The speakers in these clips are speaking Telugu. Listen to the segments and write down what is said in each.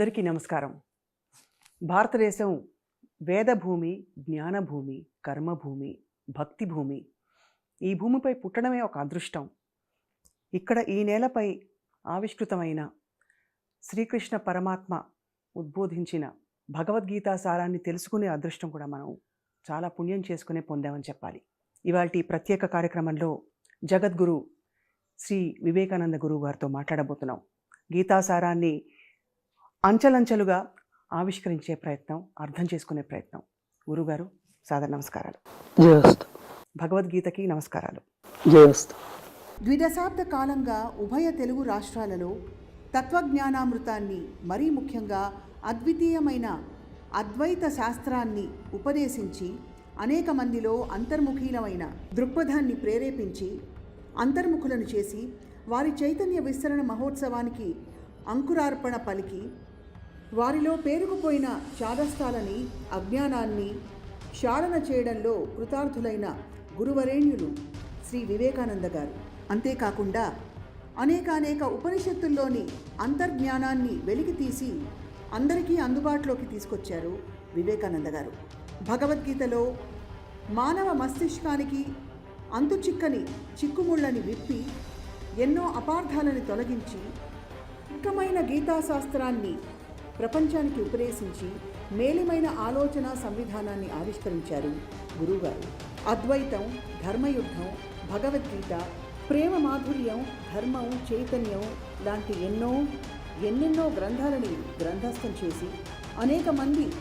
అందరికీ నమస్కారం. భారతదేశం వేదభూమి జ్ఞానభూమి కర్మభూమి భక్తి భూమి ఈ భూమిపై పుట్టడమే ఒక అదృష్టం. ఇక్కడ ఈ నేలపై ఆవిష్కృతమైన శ్రీకృష్ణ పరమాత్మ ఉద్బోధించిన భగవద్గీతా సారాన్ని తెలుసుకునే అదృష్టం కూడా మనం చాలా పుణ్యం చేసుకునే పొందామని చెప్పాలి. ఇవాళ ప్రత్యేక కార్యక్రమంలో జగద్గురు శ్రీ వివేకానంద గురువు గారితో మాట్లాడబోతున్నాం. గీతాసారాన్ని అంచెలంచెలుగా ఆవిష్కరించే ప్రయత్నం అర్థం చేసుకునే ప్రయత్నం. గురుగారు సాదర నమస్కారాలు. భగవద్గీతకి నమస్కారాలు. ద్విదశాబ్ద కాలంగా ఉభయ తెలుగు రాష్ట్రాలలో తత్వజ్ఞానామృతాన్ని మరీ ముఖ్యంగా అద్వితీయమైన అద్వైత శాస్త్రాన్ని ఉపదేశించి అనేక మందిలో అంతర్ముఖీలమైన దృక్పథాన్ని ప్రేరేపించి అంతర్ముఖులను చేసి వారి చైతన్య విస్తరణ మహోత్సవానికి అంకురార్పణ పలికి వారిలో పేరుకుపోయిన చాదస్తాలని అజ్ఞానాన్ని క్షాళన చేయడంలో కృతార్థులైన గురువరేణ్యులు శ్రీ వివేకానంద గారు. అంతేకాకుండా అనేకానేక ఉపనిషత్తుల్లోని అంతర్జ్ఞానాన్ని వెలికి తీసి అందరికీ అందుబాటులోకి తీసుకొచ్చారు వివేకానంద గారు. భగవద్గీతలో మానవ మస్తిష్కానికి అంతుచిక్కని చిక్కుముళ్ళని విప్పి ఎన్నో అపార్థాలను తొలగించి ముఖ్యమైన గీతాశాస్త్రాన్ని ప్రపంచానికి ఉపదేశించి మేలిమైన ఆలోచన సంవిధానాన్ని ఆవిష్కరించారు. గురువుగారు అద్వైతం ధర్మయుద్ధం భగవద్గీత ప్రేమ మాధుర్యం ధర్మం చైతన్యం లాంటి ఎన్నో ఎన్నెన్నో గ్రంథాలని గ్రంథస్థం చేసి అనేక మంది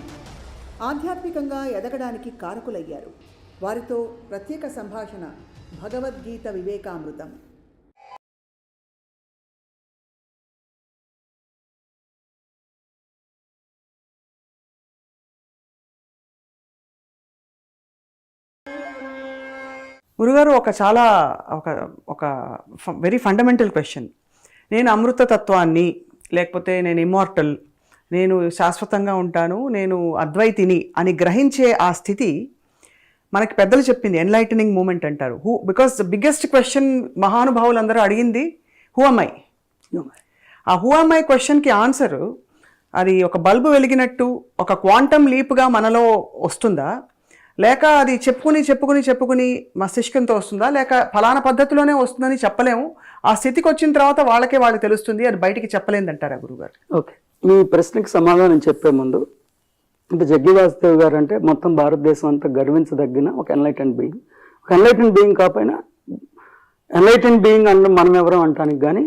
ఆధ్యాత్మికంగా ఎదగడానికి కారకులయ్యారు. వారితో ప్రత్యేక సంభాషణ భగవద్గీత వివేకామృతం. గురుగారు ఒక చాలా ఒక ఒక వెరీ ఫండమెంటల్ క్వశ్చన్ నేను అమృత తత్వాన్ని లేకపోతే నేను ఇమ్మార్టల్ నేను శాశ్వతంగా ఉంటాను నేను అద్వైతిని అని గ్రహించే ఆ స్థితి మనకి పెద్దలు చెప్పింది ఎన్లైటనింగ్ మూమెంట్ అంటారు. Who because the biggest question మహానుభావులందరూ అడిగింది హూ అమ్మాయి ఆ హూ అమ్మాయి క్వశ్చన్కి ఆన్సర్ అది ఒక బల్బు వెలిగినట్టు ఒక క్వాంటమ్ లీప్గా మనలో వస్తుందా? లేక అది చెప్పుకుని చెప్పుకుని చెప్పుకుని మస్తిష్కంతో వస్తుందా? లేక ఫలానా పద్ధతిలోనే వస్తుందని చెప్పలేము. ఆ స్థితికి వచ్చిన తర్వాత వాళ్ళకే వాళ్ళకి తెలుస్తుంది అది బయటికి చెప్పలేదంటారా గురుగారు? ఓకే. మీ ప్రశ్నకి సమాధానం చెప్పే ముందు అంటే జగ్గి వాసుదేవ్ గారు అంటే మొత్తం భారతదేశం అంతా గర్వించదగిన ఒక ఎన్లైటెంట్ బీయింగ్ ఒక ఎన్లైటెంట్ బీయింగ్ కాకపోయినా ఎన్లైటెంట్ బీయింగ్ అన్న మనం ఎవరం అంటానికి కానీ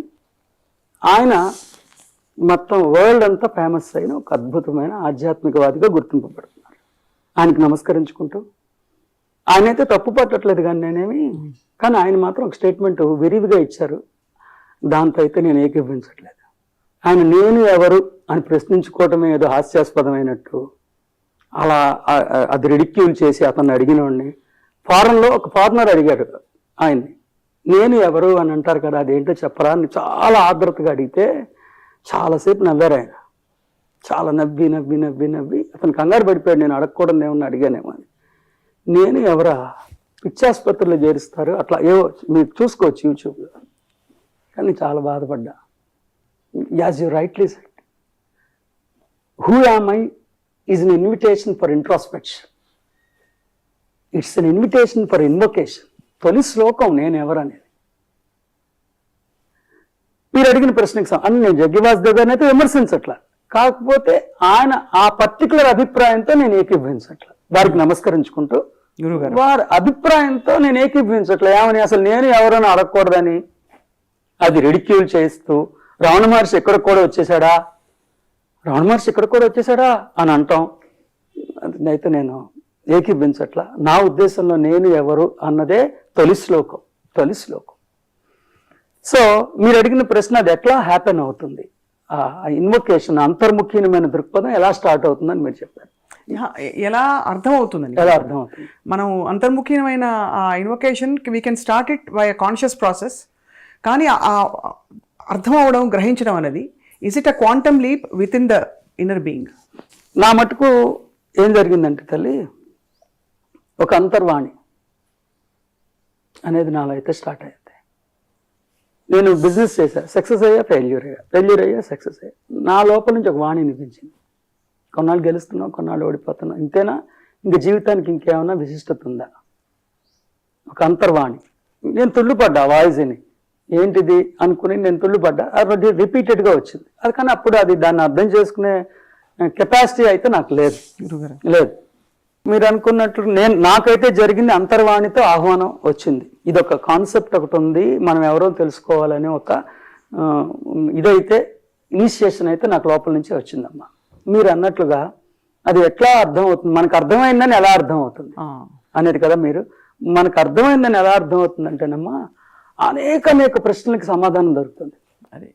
ఆయన మొత్తం వరల్డ్ అంతా ఫేమస్ అయిన ఒక అద్భుతమైన ఆధ్యాత్మికవాదిగా గుర్తింపబడుతుంది ఆయనకి నమస్కరించుకుంటూ. ఆయన అయితే తప్పు పట్టట్లేదు కానీ నేనేమి కానీ ఆయన మాత్రం ఒక స్టేట్మెంట్ విరివిగా ఇచ్చారు. దాంతో అయితే నేను ఏకీభవించట్లేదు. ఆయన నేను ఎవరు అని ప్రశ్నించుకోవటమే ఏదో హాస్యాస్పదమైనట్టు. అలా అది రిడిక్యూల్ చేసి అతన్ని అడిగినోడిని. ఫారెన్లో ఒక ఫారినర్ అడిగాడు ఆయన్ని. నేను ఎవరు అని అంటారు కదా అదేంటో చెప్పరా అని చాలా ఆర్ద్రతగా అడిగితే చాలాసేపు నవ్వారు ఆయన. చాలా నవ్వి నవ్వి నవ్వి నవ్వి అతను కంగారు పడిపోయాడు. నేను అడగకూడదు ఏమన్నా అడిగానేమో అని. నేను ఎవరా పిచ్చాసుపత్రిలో చేరుస్తారు? అట్లా ఏవో మీరు చూసుకోవచ్చు యూట్యూబ్లో. కానీ చాలా బాధపడ్డా. As you rightly said who am I is an invitation for introspection. It's an invitation for invocation. తొలి శ్లోకం నేను ఎవరనేది మీరు అడిగిన ప్రశ్నకి సమ- అని నేను జగ్గివాసుదేవ్ గారిని అయితే విమర్శించట్లా. కాకపోతే ఆయన ఆ పర్టికులర్ అభిప్రాయంతో నేను ఏకీభవించట్లా వారికి నమస్కరించుకుంటూ గురుగారు వారి అభిప్రాయంతో నేను ఏకీభవించట్లే ఏమని? అసలు నేను ఎవరైనా అడగకూడదని? అది రిడిక్యూల్ చేస్తూ రమణ మహర్షి ఎక్కడ కూడా వచ్చేసాడా రమణ మహర్షి ఇక్కడ కూడా వచ్చేసాడా అని అంటాం. అయితే నేను ఏకీభవించట్లా. నా ఉద్దేశంలో నేను ఎవరు అన్నదే తొలి శ్లోకం. తొలి శ్లోకం. సో మీరు అడిగిన ప్రశ్న అది ఎట్లా హ్యాపెన్ అవుతుంది? ఇన్వొకేషన్ అంతర్ముఖీనమైన దృక్పథం ఎలా స్టార్ట్ అవుతుందని మీరు చెప్పారు. ఎలా అర్థం అవుతుందండి ఎలా అర్థం అవుతుంది మనం అంతర్ముఖ్యమైన ఆ invocation we can start it by conscious process కానీ అర్థం అవడం గ్రహించడం అనేది is it a quantum leap within the inner being నా మటుకు ఏం జరిగిందంటే తల్లి ఒక అంతర్వాణి అనేది నాలో అయితే స్టార్ట్ అయింది నేను బిజినెస్ చేశా. సక్సెస్ అయ్యా ఫెయిల్యూర్ అయ్యా. ఫెయిల్యూర్ అయ్యా సక్సెస్ అయ్యా. నా లోపల నుంచి ఒక వాణి వినిపించింది. కొన్నాళ్ళు గెలుస్తున్నాం కొన్నాళ్ళు ఓడిపోతున్నాం. ఇంతేనా? ఇంక జీవితానికి ఇంకేమైనా విశిష్టత ఉందా? ఒక అంతర్వాణి. నేను తుళ్ళుపడ్డా వాయిస్ అని ఏంటిది? అనుకుని నేను తుళ్ళుపడ్డా. అది రిపీటెడ్గా వచ్చింది. అది కానీ అప్పుడు అది దాన్ని అర్థం చేసుకునే కెపాసిటీ అయితే నాకు లేదు. లేదు. మీరు అనుకున్నట్లు నేను నాకైతే జరిగింది అంతర్వాణితో ఆహ్వానం వచ్చింది. ఇది ఒక కాన్సెప్ట్ ఒకటి ఉంది. మనం ఎవరో తెలుసుకోవాలని ఒక ఇదైతే ఇనిషియేషన్ అయితే నాకు లోపల నుంచి వచ్చిందమ్మా. మీరు అన్నట్లుగా అది ఎట్లా అర్థం అవుతుంది మనకు అర్థమైందని ఎలా అర్థం అవుతుంది అనేది కదా మీరు. మనకు అర్థమైందని ఎలా అర్థం అవుతుంది అంటేనమ్మా అనేక అనేక ప్రశ్నలకు సమాధానం దొరుకుతుంది. అది.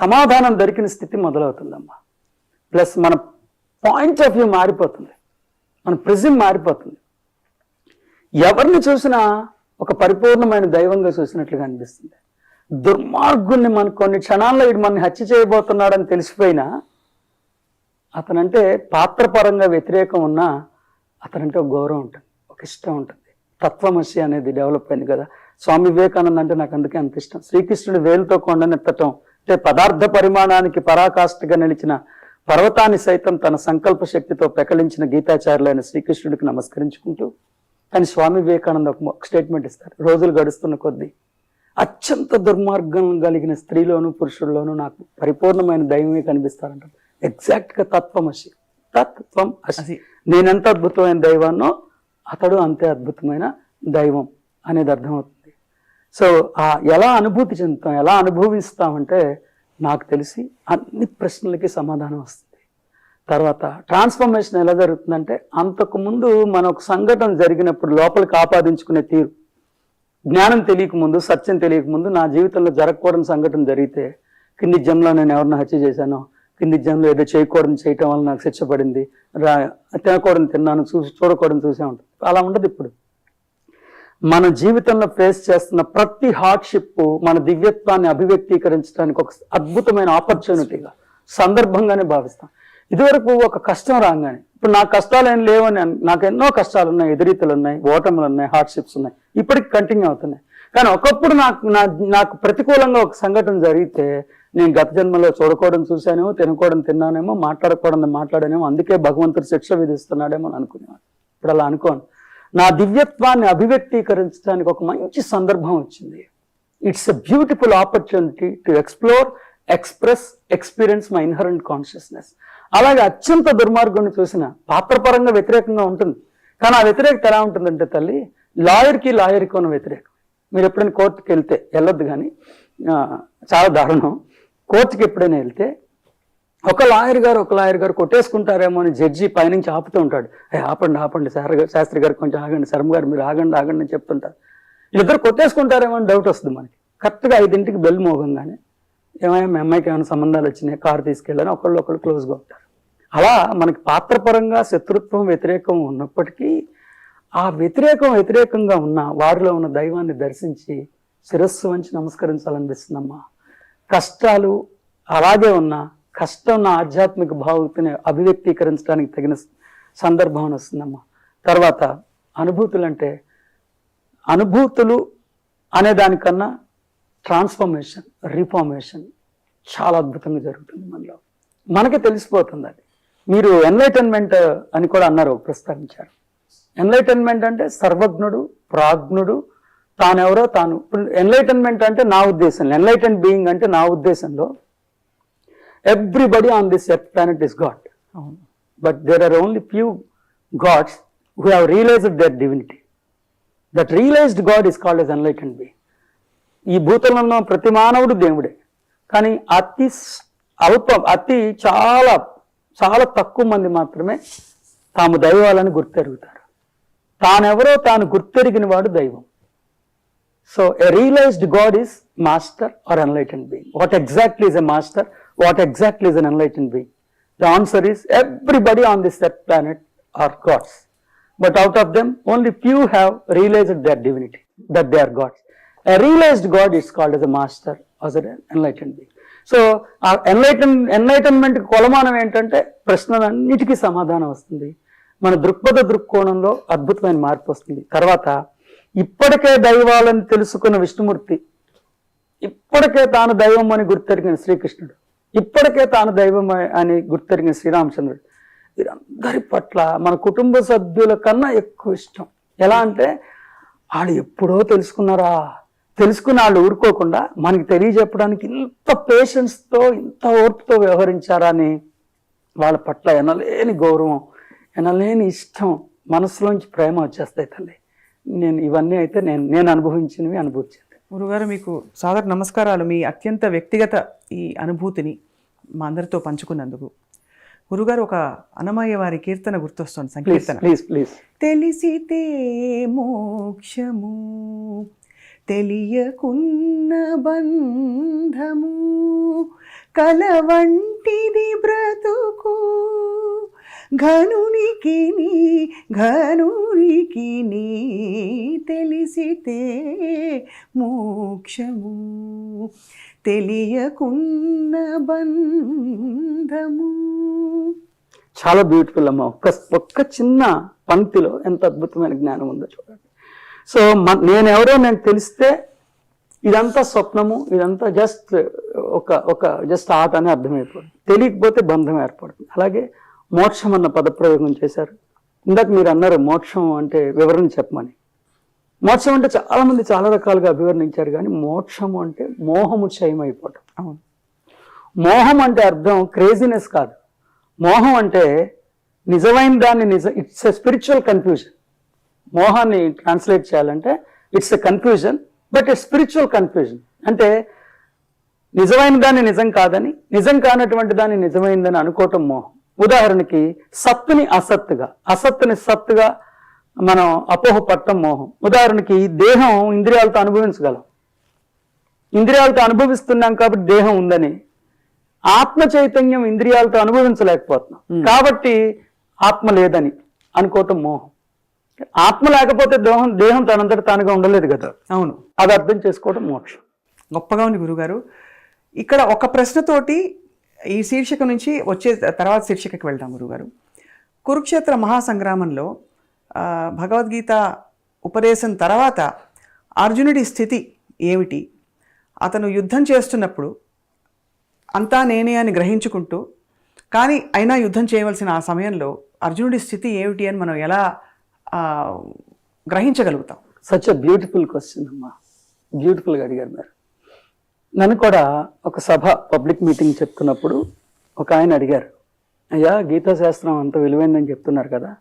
సమాధానం దొరికిన స్థితి మొదలవుతుందమ్మా. ప్లస్ మన పాయింట్ ఆఫ్ వ్యూ మారిపోతుంది. మన ప్రిజం మారిపోతుంది. ఎవరిని చూసినా ఒక పరిపూర్ణమైన దైవంగా చూసినట్లుగా అనిపిస్తుంది. దుర్మార్గుణ్ణి మన కొన్ని క్షణాల్లో ఇటు మనని హత్య చేయబోతున్నాడని తెలిసిపోయినా అతనంటే పాత్రపరంగా వ్యతిరేకం ఉన్నా అతనంటే ఒక గౌరవం ఉంటుంది ఒక ఇష్టం ఉంటుంది. తత్వమసి అనేది డెవలప్ అయింది కదా. స్వామి వివేకానంద అంటే నాకు అందుకే అంత ఇష్టం. శ్రీకృష్ణుడు వేలుతో కొండనెత్తటం అంటే పదార్థ పరిమాణానికి పరాకాష్ఠగా నిలిచిన పర్వతాన్ని సైతం తన సంకల్ప శక్తితో పెకలించిన గీతాచారులైన శ్రీకృష్ణుడికి నమస్కరించుకుంటూ కానీ స్వామి వివేకానంద ఒక స్టేట్మెంట్ ఇస్తారు. రోజులు గడుస్తున్న కొద్దీ అత్యంత దుర్మార్గం కలిగిన స్త్రీలోను పురుషుల్లోనూ నాకు పరిపూర్ణమైన దైవమే కనిపిస్తారంట. ఎగ్జాక్ట్గా తత్వమసి తత్వం అసి. నేనెంత అద్భుతమైన దైవాన్నో అతడు అంతే అద్భుతమైన దైవం అనేది అర్థమవుతుంది. సో ఆ ఎలా అనుభూతి చెందుతాం ఎలా అనుభవిస్తామంటే నాకు తెలిసి అన్ని ప్రశ్నలకి సమాధానం వస్తుంది. తర్వాత ట్రాన్స్ఫర్మేషన్ ఎలా జరుగుతుందంటే అంతకు ముందు మన ఒక సంఘటన జరిగినప్పుడు లోపలికి ఆపాదించుకునే తీరు. జ్ఞానం తెలియక ముందు సత్యం తెలియక ముందు నా జీవితంలో జరగకూడని సంఘటన జరిగితే కింది జంలో నేను ఎవరిని హత్య చేశానో కింది జంలో ఏదో చేయకూడదు చేయటం వల్ల నాకు శిక్ష పడింది రా తినకూడని తిన్నాను చూసి చూడకూడదు చూసే ఉంటుంది అలా ఉండదు ఇప్పుడు. మన జీవితంలో ఫేస్ చేస్తున్న ప్రతి హార్డ్షిప్ మన దివ్యత్వాన్ని అభివ్యక్తీకరించడానికి ఒక అద్భుతమైన ఆపర్చునిటీగా సందర్భంగానే భావిస్తాం. ఇదివరకు ఒక కష్టం రాగానే ఇప్పుడు నా కష్టాలు ఏం లేవని నాకు ఎన్నో కష్టాలు ఉన్నాయి ఎదురీతలు ఉన్నాయి ఓటములు ఉన్నాయి. హార్డ్షిప్స్ ఉన్నాయి ఇప్పటికి కంటిన్యూ అవుతున్నాయి. కానీ ఒకప్పుడు నాకు నా నాకు ప్రతికూలంగా ఒక సంఘటన జరిగితే నేను గత జన్మలో చూడకోవడం చూశానేమో తినుకోవడం తిన్నానేమో మాట్లాడకూడదు మాట్లాడానేమో అందుకే భగవంతుడు శిక్ష విధిస్తున్నాడేమో అని అనుకునేవాడు. ఇప్పుడు అలా అనుకోను. నా దివ్యత్వాన్ని అభివ్యక్తీకరించడానికి ఒక మంచి సందర్భం వచ్చింది. It's a beautiful opportunity to explore express experience my inherent consciousness అలాగే అత్యంత దుర్మార్గుని చూసిన పాత్రపరంగా వ్యతిరేకంగా ఉంటుంది. కానీ ఆ వ్యతిరేకత ఎలా ఉంటుందంటే తల్లి లాయర్కి లాయర్కి ఉన్న వ్యతిరేకం. మీరు ఎప్పుడైనా కోర్టుకి వెళ్తే వెళ్ళొద్దు కానీ చాలా దారుణం. కోర్టుకి ఎప్పుడైనా వెళ్తే ఒక లాయర్ గారు ఒక లాయర్ గారు కొట్టేసుకుంటారేమో అని జడ్జి పైనుంచి ఆపుతూ ఉంటాడు. ఆపండి ఆపండి సార్ గారు శాస్త్రి గారు కొంచెం ఆగండి శర్మ గారు మీరు ఆగండి ఆగండి అని చెప్తుంటారు. వీళ్ళిద్దరు కొట్టేసుకుంటారేమో అని డౌట్ వస్తుంది మనకి. కరెక్ట్గా ఐదింటికి బెల్ మోగంగానే ఏమైనా మీ అమ్మాయికి ఏమైనా సంబంధాలు వచ్చినాయి? కారు తీసుకెళ్ళని ఒకళ్ళు ఒకళ్ళు క్లోజ్గా ఉంటారు? అలా మనకి పాత్రపరంగా శత్రుత్వం వ్యతిరేకం ఉన్నప్పటికీ ఆ వ్యతిరేకం వ్యతిరేకంగా ఉన్న వారిలో ఉన్న దైవాన్ని దర్శించి శిరస్సు వంచి నమస్కరించాలనిపిస్తుందమ్మా. కష్టాలు అలాగే ఉన్న కష్టం నా ఆధ్యాత్మిక భావతిని అభివ్యక్తీకరించడానికి తగిన సందర్భం వస్తుందమ్మా. తర్వాత అనుభూతులు అంటే అనుభూతులు అనే దానికన్నా ట్రాన్స్ఫర్మేషన్ రీఫార్మేషన్ చాలా అద్భుతంగా జరుగుతుంది మనలో. మనకి తెలిసిపోతుంది అది. మీరు ఎన్లైటన్మెంట్ అని కూడా అన్నారు ప్రస్తావించారు. ఎన్లైటన్మెంట్ అంటే సర్వజ్ఞుడు ప్రాజ్ఞుడు తానెవరో తాను. ఎన్లైటన్మెంట్ అంటే నా ఉద్దేశంలో ఎన్లైటన్ బీయింగ్ అంటే నా ఉద్దేశంలో everybody on this earth planet is god but there are only few gods who have realized their divinity. That realized God is called as enlightened being. ఈ భూతంలో ప్రతి మానవుడు దేవుడే. కానీ అతి అల్పం అతి చాలా చాలా తక్కువ మంది మాత్రమే తాము దైవాలని గుర్తెరుగుతారు. తానెవరో తాను గుర్తెరిగిన వాడు దైవం. So a realised god is master or enlightened being what exactly is a master what exactly is an enlightened being the answer is everybody on this set planet are gods but out of them only few have realised their divinity that they are gods a realised god is called as a master as enlightened being so uh enlighten enlightenment కొలమానం ఏంటంటే ప్రశ్నలన్నిటికీ సమాధానం వస్తుంది. మన దృక్పథ దృక్కోణంలో అద్భుతమైన మార్పు వస్తుంది. తర్వాత ఇప్పటికే దైవాలను తెలుసుకున్న విష్ణుమూర్తి ఇప్పటికే తాను దైవం అని గుర్తెరిగిన శ్రీకృష్ణుడు ఇప్పటికే తాను దైవం అని గుర్తెరిగిన శ్రీరామచంద్రుడు వీరందరి పట్ల మన కుటుంబ సభ్యుల కన్నా ఎక్కువ ఇష్టం. ఎలా అంటే వాళ్ళు ఎప్పుడో తెలుసుకున్నారా? తెలుసుకుని వాళ్ళు ఊరుకోకుండా మనకి తెలియజెప్పడానికి ఇంత పేషెన్స్తో ఇంత ఓర్పుతో వ్యవహరించారా అని వాళ్ళ పట్ల ఎనలేని గౌరవం ఎనలేని ఇష్టం మనసులోంచి ప్రేమ వచ్చేస్తాయి తల్లి. నేను ఇవన్నీ అయితే నేను నేను అనుభవించినవి అనుభూతి. గురుగారు మీకు సాదర నమస్కారాలు. మీ అత్యంత వ్యక్తిగత ఈ అనుభూతిని మా అందరితో పంచుకున్నందుకు. గురుగారు ఒక అన్నమయ్య వారి కీర్తన గుర్తొస్తుంది సంకీర్తన. ప్లీజ్ ప్లీజ్ తెలిసితే మోక్షము తెలియకున్న బంధము కలవంటిది బ్రతుకు. ఘనునికి నీ ఘనునికి తెలిసితే మోక్షము. తెలియకున్న బంధము. చాలా బ్యూటిఫుల్ అమ్మ. ఒక్క ఒక్క చిన్న పంక్తిలో ఎంత అద్భుతమైన జ్ఞానం ఉందో చూడండి. సో మ- నేనెవరో నాకు తెలిస్తే ఇదంతా స్వప్నము ఇదంతా జస్ట్ ఒక ఒక జస్ట్ ఆట అని అర్థమైపోతుంది. తెలియకపోతే బంధం ఏర్పడుతుంది. అలాగే మోక్షం అన్న పదప్రయోగం చేశారు. ఇందాక మీరు అన్నారు మోక్షం అంటే వివరణ చెప్పమని. మోక్షం అంటే చాలా మంది చాలా రకాలుగా అభివర్ణించారు కానీ మోక్షము అంటే మోహము క్షయమైపోవటం. అవును. మోహం అంటే అర్థం క్రేజీనెస్ కాదు. మోహం అంటే నిజమైన దాన్ని నిజ ఇట్స్ ఎ స్పిరిచువల్ కన్ఫ్యూజన్. మోహాన్ని ట్రాన్స్లేట్ చేయాలంటే it's a confusion but it's spiritual confusion అంటే నిజమైన దాన్ని నిజం కాదని నిజం కానటువంటి దాన్ని నిజమైందని అనుకోవటం మోహం. ఉదాహరణకి సత్తుని అసత్తుగా అసత్తుని సత్తుగా మనం అపోహ పట్టం మోహం. ఉదాహరణకి దేహం ఇంద్రియాలతో అనుభవించగలం. ఇంద్రియాలతో అనుభవిస్తున్నాం కాబట్టి దేహం ఉందని. ఆత్మ చైతన్యం ఇంద్రియాలతో అనుభవించలేకపోతున్నాం. కాబట్టి ఆత్మ లేదని అనుకోవటం మోహం. ఆత్మ లేకపోతే దేహం దేహం తనంతట తానుగా ఉండలేదు కదా. అవును. అది అర్థం చేసుకోవడం మోక్షం. గొప్పగా ఉంది గురుగారు. ఇక్కడ ఒక ప్రశ్నతోటి ఈ శీర్షిక నుంచి వచ్చే తర్వాత శీర్షికకి వెళ్దాం గురుగారు. కురుక్షేత్ర మహాసంగ్రామంలో భగవద్గీత ఉపదేశం తర్వాత అర్జునుడి స్థితి ఏమిటి? అతను యుద్ధం చేస్తున్నప్పుడు అంతా నేనే అని గ్రహించుకుంటూ కానీ అయినా యుద్ధం చేయవలసిన ఆ సమయంలో అర్జునుడి స్థితి ఏమిటి అని మనం ఎలా గ్రహించగలుగుతాం. సచ్ ఎ బ్యూటిఫుల్ క్వశ్చన్ అమ్మా. బ్యూటిఫుల్గా అడిగారు మీరు. నన్ను కూడా ఒక సభ పబ్లిక్ మీటింగ్ చెప్తున్నప్పుడు ఒక ఆయన అడిగారు. అయ్యా గీతా శాస్త్రం అంత విలువైందని చెప్తున్నారు కదా.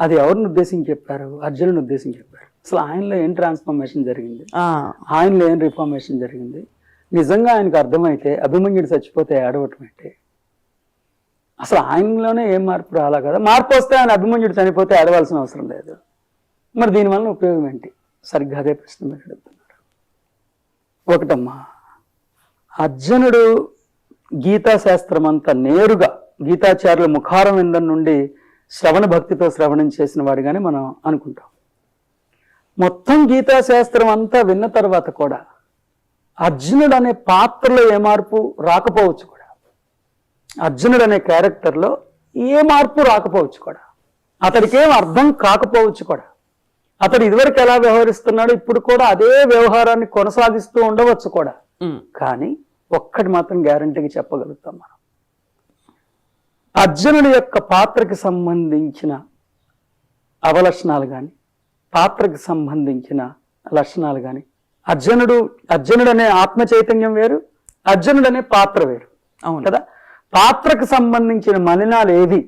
అది ఎవరిని ఉద్దేశించి చెప్పారు? అర్జునుని ఉద్దేశించి చెప్పారు. అసలు ఆయనలో ఏం ట్రాన్స్ఫర్మేషన్ జరిగింది? ఆయనలో ఏం రిఫార్మేషన్ జరిగింది? నిజంగా ఆయనకు అర్థమైతే అభిమన్యుడు చచ్చిపోతే ఏడవటం ఏంటి? అసలు ఆయనలోనే ఏం మార్పు రాలా కదా? మార్పు వస్తే ఆయన అభిమన్యుడు చనిపోతే ఏడవలసిన అవసరం లేదు. మరి దీనివల్ల ఉపయోగం ఏంటి? సరిగ్గా అదే ప్రశ్న మీరు అడుగుతున్నారు. ఒకటమ్మా అర్జునుడు గీతా శాస్త్రం అంతా నేరుగా గీతాచార్యుల ముఖారం విందం నుండి శ్రవణ భక్తితో శ్రవణం చేసిన వాడిగానే మనం అనుకుంటాం. మొత్తం గీతా శాస్త్రం అంతా విన్న తర్వాత కూడా అర్జునుడు అనే పాత్రలో ఏ మార్పు రాకపోవచ్చు కూడా. అర్జునుడు అనే క్యారెక్టర్లో ఏ మార్పు రాకపోవచ్చు కూడా. అతడికి ఏం అర్థం కాకపోవచ్చు కూడా. అతడు ఇదివరకు ఎలా వ్యవహరిస్తున్నాడో ఇప్పుడు కూడా అదే వ్యవహారాన్ని కొనసాగిస్తూ ఉండవచ్చు కూడా. కానీ ఒక్కటి మాత్రం గ్యారంటీగా చెప్పగలుగుతాం మనం. అర్జునుడి యొక్క పాత్రకి సంబంధించిన అవలక్షణాలు కానీ పాత్రకి సంబంధించిన లక్షణాలు కానీ అర్జునుడు అర్జునుడు అనే ఆత్మ చైతన్యం వేరు అర్జునుడు అనే పాత్ర వేరు. అవును. కదా? పాత్రకు సంబంధించిన మలినాలు ఏవి?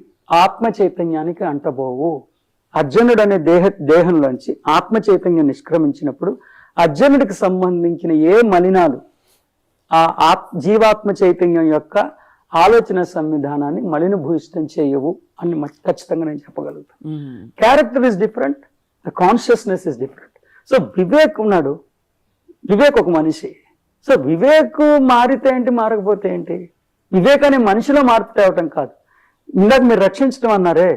ఆత్మ చైతన్యానికి అంటబోవు. అర్జునుడు అనే దేహ దేహంలోంచి ఆత్మ చైతన్యం నిష్క్రమించినప్పుడు అర్జునుడికి సంబంధించిన ఏ మలినాలు? ఆ ఆత్ జీవాత్మ చైతన్యం యొక్క ఆలోచన సంవిధానాన్ని మలినభూయిష్టం చేయవు అని ఖచ్చితంగా నేను చెప్పగలుగుతాను character is different the consciousness is different so Vivek ఉన్నాడు. వివేక్ ఒక మనిషి. సో వివేక్ మారితే ఏంటి మారకపోతే ఏంటి? వివేక్ అనే మనిషిలో మార్పు తేవటం కాదు. ఇందాక మీరు రక్షించడం అన్నారే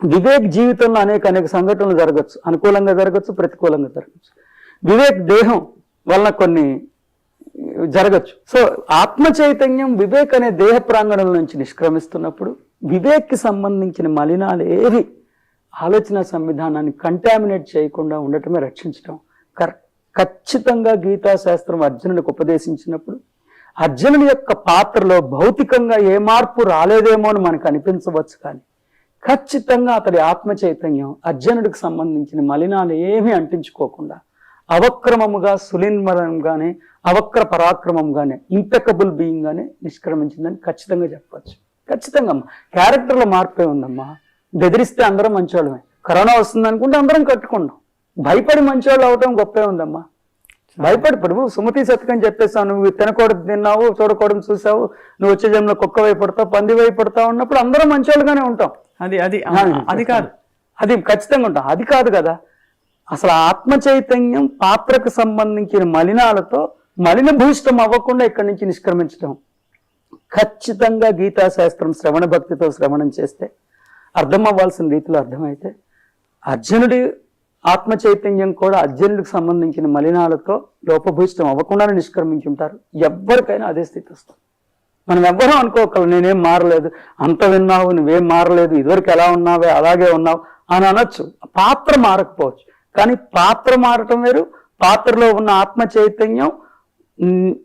వివేక్ జీవితంలో అనేక అనేక సంఘటనలు జరగచ్చు. అనుకూలంగా జరగచ్చు ప్రతికూలంగా జరగచ్చు. వివేక్ దేహం వలన కొన్ని జరగచ్చు. సో ఆత్మ చైతన్యం వివేక్ అనే దేహ ప్రాంగణం నుంచి నిష్క్రమిస్తున్నప్పుడు వివేక్కి సంబంధించిన మలినాలు ఏవి? ఆలోచన సంవిధానాన్ని కంటామినేట్ చేయకుండా ఉండటమే రక్షించడం కరెక్ట్ ఖచ్చితంగా గీతా శాస్త్రం అర్జునుడికి ఉపదేశించినప్పుడు అర్జునుడి యొక్క పాత్రలో భౌతికంగా ఏ మార్పు రాలేదేమో అని మనకు అనిపించవచ్చు కానీ ఖచ్చితంగా అతడి ఆత్మ చైతన్యం అర్జునుడికి సంబంధించిన మలినాలు ఏమీ అంటించుకోకుండా అవక్రమముగా సులిన్మలంగానే అవక్ర పరాక్రమంగానే ఇంపెకబుల్ బీయింగ్గానే నిష్క్రమించిందని ఖచ్చితంగా చెప్పవచ్చు. ఖచ్చితంగా అమ్మా. క్యారెక్టర్లో మార్పే ఉందమ్మా. బెదిరిస్తే అందరం మంచోళ్ళమే. కరోనా వస్తుంది అనుకుంటే అందరం కట్టుకున్నాం భయపడి మంచోళ్ళు అవటం గొప్పే ఉందమ్మా. భయపడి ఇప్పుడు సుమతి శతకం చెప్పేస్తావు నువ్వు తినకూడదు తిన్నావు చూడకూడదు చూసావు నువ్వు వచ్చే జన్మలో కుక్క వైపడతావు పంది వైపడతావు ఉన్నప్పుడు అందరం మంచోళ్ళుగానే ఉంటాం. అది అది అది కాదు. అది ఖచ్చితంగా ఉంటాం. అది కాదు కదా. అసలు ఆత్మ చైతన్యం పాత్రకు సంబంధించిన మలినాలతో మలిన భూయిష్టం అవ్వకుండా ఇక్కడి నుంచి నిష్క్రమించడం ఖచ్చితంగా గీతా శాస్త్రం శ్రవణ భక్తితో శ్రవణం చేస్తే అర్థం అవ్వాల్సిన రీతిలో అర్థమైతే అర్జునుడి ఆత్మ చైతన్యం కూడా అర్జునుడికి సంబంధించిన మలినాలతో లోపభూయిష్టం అవ్వకుండానే నిష్క్రమించి ఉంటారు. ఎవ్వరికైనా అదే స్థితి వస్తుంది. మనం ఎవ్వరూ అనుకోగలం నేనేం మారలేదు అంత విన్నావు నువ్వేం మారలేదు ఇదివరకు ఎలా ఉన్నావే అలాగే ఉన్నావు అని అనొచ్చు. పాత్ర మారకపోవచ్చు. కానీ పాత్ర మారటం వేరు పాత్రలో ఉన్న ఆత్మ చైతన్యం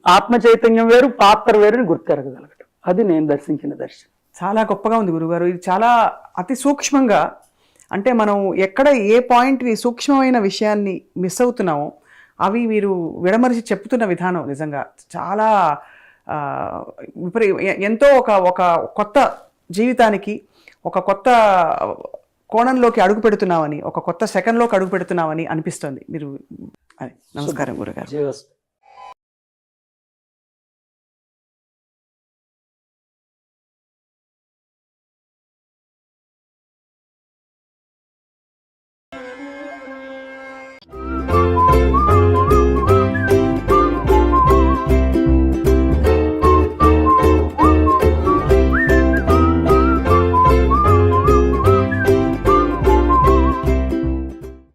ఆత్మ చైతన్యం వేరు పాత్ర వేరుని గుర్తెరగగలగటం. అది నేను దర్శించిన దర్శనం. చాలా గొప్పగా ఉంది గురుగారు. ఇది చాలా అతి సూక్ష్మంగా అంటే మనం ఎక్కడ ఏ పాయింట్ని సూక్ష్మమైన విషయాన్ని మిస్ అవుతున్నామో అవి మీరు విడమరిచి చెప్తున్న విధానం నిజంగా చాలా విపరీ ఎంతో ఒక ఒక కొత్త జీవితానికి ఒక కొత్త కోణంలోకి అడుగు పెడుతున్నామని ఒక కొత్త సెకండ్లోకి అడుగు పెడుతున్నామని అనిపిస్తుంది. మీరు అది నమస్కారం గురుగారు.